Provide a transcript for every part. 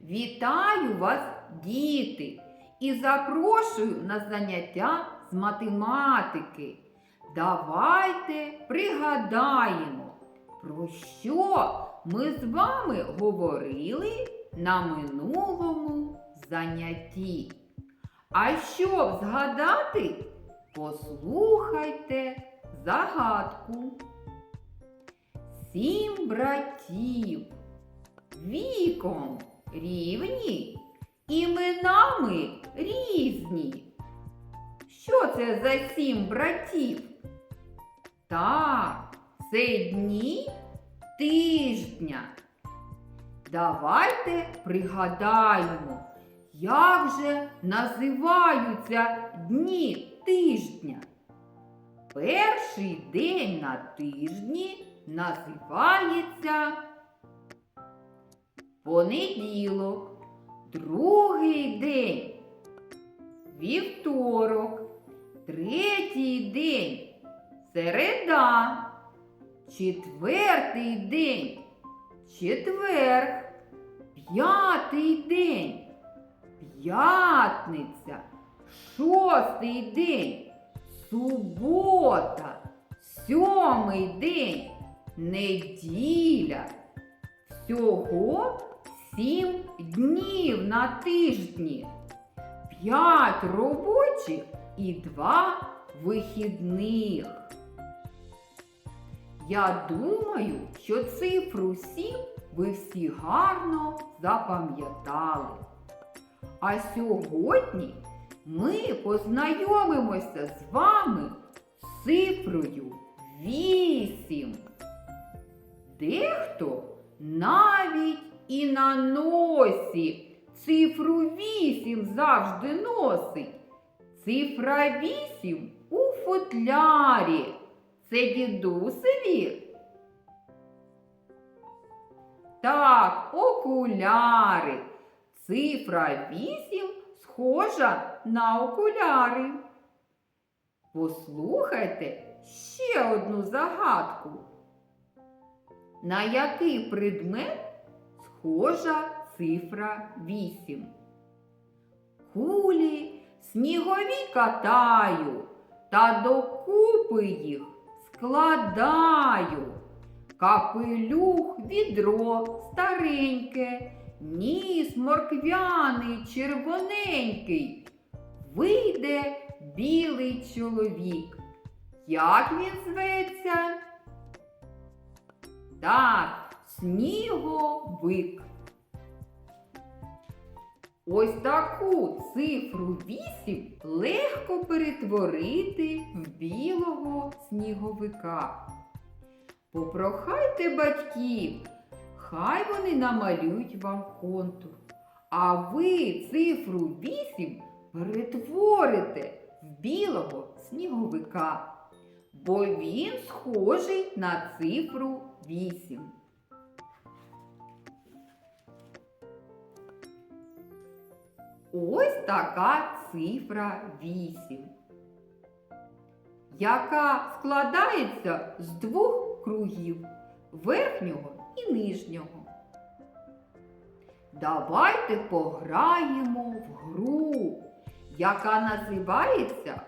Вітаю вас, діти, і запрошую на заняття з математики. Давайте пригадаємо, про що ми з вами говорили на минулому занятті. А щоб згадати, послухайте загадку. Сім братів віком рівні, іменами різні. Що це за сім братів? Так, це дні тижня. Давайте пригадаємо, як же називаються дні тижня. Перший день на тижні називається понеділок, другий день вівторок, третій день середа, четвертий день четверг, п'ятий день п'ятниця, шостий день субота, сьомий день неділя. Всього сім днів на тижні, п'ять робочих і два вихідних. Я думаю, що цифру сім ви всі гарно запам'ятали. А сьогодні ми познайомимося з вами з цифрою вісім. Дехто навіть і на носі цифру вісім завжди носить. Цифра вісім у футлярі. Це дідусеві? Так, окуляри. Цифра вісім схожа на окуляри. Послухайте ще одну загадку. На який предмет схожа цифра 8? Кулі снігові катаю та докупи їх складаю. Капелюх відро стареньке, ніс морквяний червоненький. Вийде білий чоловік. Як він зветься? Так, сніговик. Ось таку цифру 8 легко перетворити в білого сніговика. Попрохайте батьків, хай вони намалюють вам контур. А ви цифру 8 перетворите в білого сніговика, бо він схожий на цифру 8. Ось така цифра 8, яка складається з двох кругів верхнього і нижнього. Давайте пограємо в гру, яка називається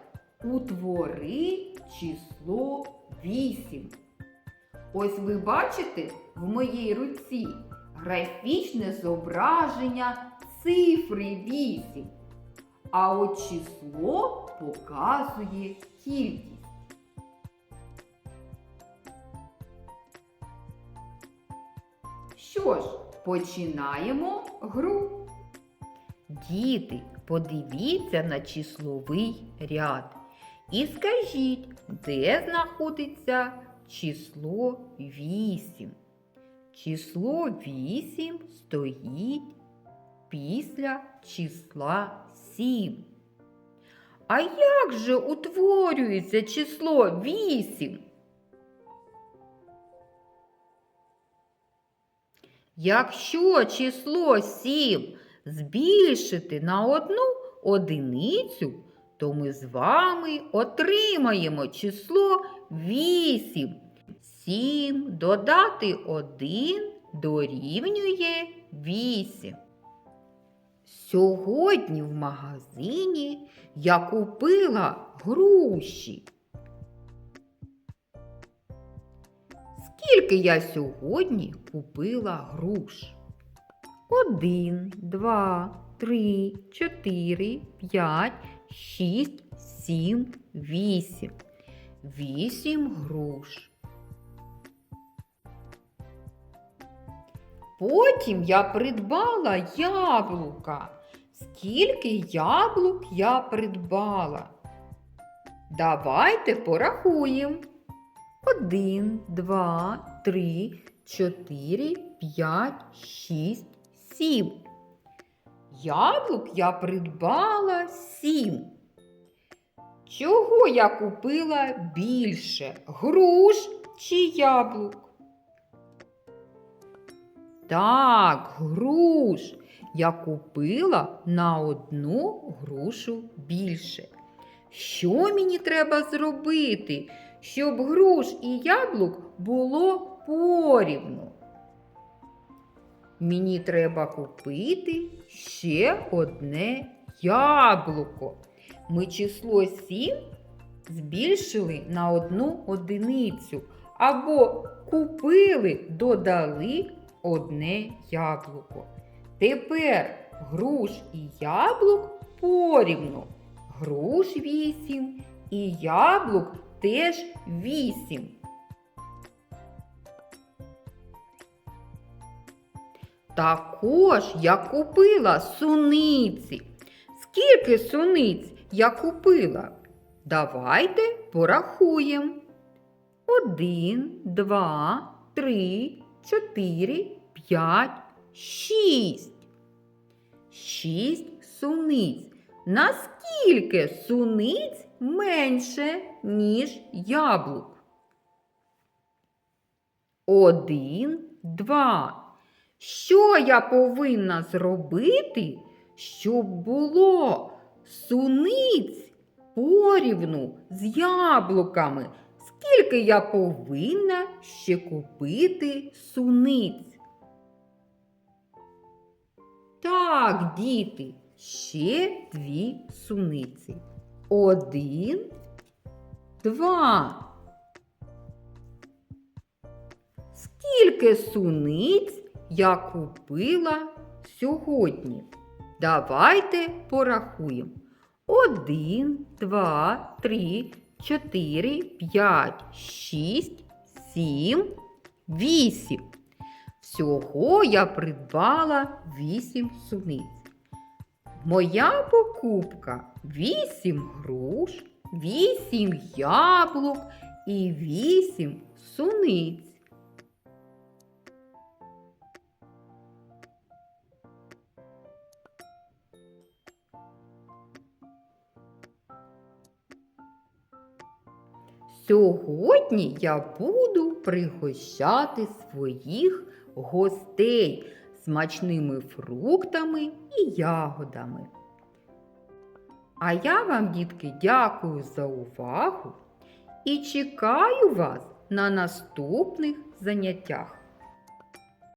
Утвори число 8. Ось ви бачите в моїй руці графічне зображення цифри 8. А от число показує кількість. Що ж, починаємо гру. Діти, подивіться на числовий ряд і скажіть, де знаходиться число 8. Число 8 стоїть після числа 7. А як же утворюється число 8? Якщо число 7 збільшити на одну одиницю, то ми з вами отримаємо число 8. 7 додати 1 дорівнює 8. Сьогодні в магазині я купила груші. Скільки я сьогодні купила груш? Один, два, три, чотири, п'ять, шість, сім, вісім. Вісім груш. Потім я придбала яблука. Скільки яблук я придбала? Давайте порахуємо. Один, два, три, чотири, п'ять, шість, сім. Яблук я придбала сім. Чого я купила більше? Груш чи яблук? Так, груш. Я купила на одну грушу більше. Що мені треба зробити, щоб груш і яблук було порівну? Мені треба купити ще одне яблуко. Ми число 7 збільшили на одну одиницю або купили, додали одне яблуко. Тепер груш і яблук порівну. Груш 8 і яблук теж 8. Також я купила суниці. Скільки суниць я купила? Давайте порахуємо. Один, два, три, чотири, п'ять, шість. Шість суниць. Наскільки суниць менше, ніж яблук? Один, два. Що я повинна зробити, щоб було суниць порівну з яблуками? Скільки я повинна ще купити суниць? Так, діти, ще дві суниці. Один, два. Скільки суниць я купила сьогодні? Давайте порахуємо. Один, два, три, чотири, п'ять, шість, сім, вісім. Всього я придбала вісім суниць. Моя покупка вісім груш, вісім яблук і вісім суниць. Сьогодні я буду пригощати своїх гостей смачними фруктами і ягодами. А я вам, дітки, дякую за увагу і чекаю вас на наступних заняттях.